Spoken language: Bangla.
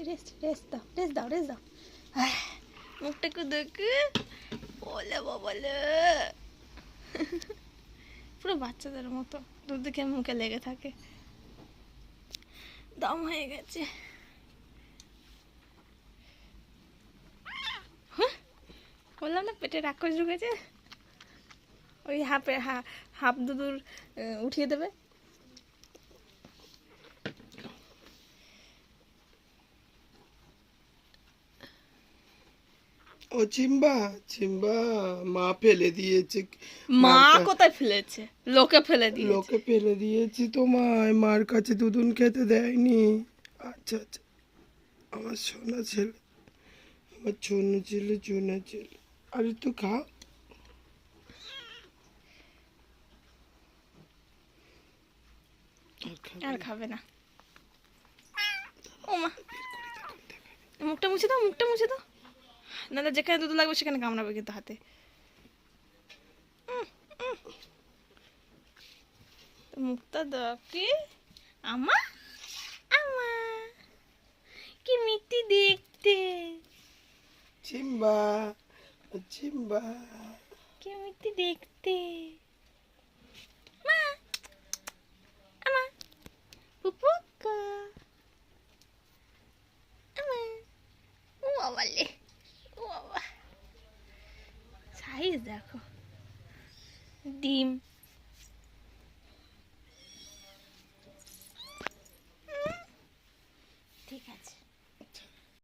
রেস্ট রেস্ট রেস্ট দাও দাও দেখে বলে বলে পুরো বাচ্চাদের মতো দুদিকে মুখে লেগে থাকে দম হয়ে গেছে বললাম না পেটে রাক্ষস ঢুকেছে ওই হাফে হাফ আহ, উঠিয়ে দেবে ও চিম্বা চিম্বা মা ফেলে দিয়েছে। মা কোথায় ফেলেছে? লোকে ফেলে দিয়েছে। লোকে ফেলে দিয়েছি তোমায় মার কাছে দুধুন খেতে দেয়নি। আচ্ছা আচ্ছা। আমার সোনা ছেলে আমার চুনু ছেলে চুনা ছেলে। আরে তো খাও। আর খাবে না। খাবে না। ও মা মুখটা মুছে দাও মুখটা মুছে দাও। নাহলে যেখানে দুধ লাগবে সেখানে কামড়াবে কিন্তু হাতে। উম, উম। তো মুখটা দাও কি? আমা? আমা। কি মিষ্টি দেখতে। চিম্বা চিম্বা। কি মিষ্টি দেখতে। মা আমা। পুপুকা আমা। ও বাবালে দেখো। ডিম।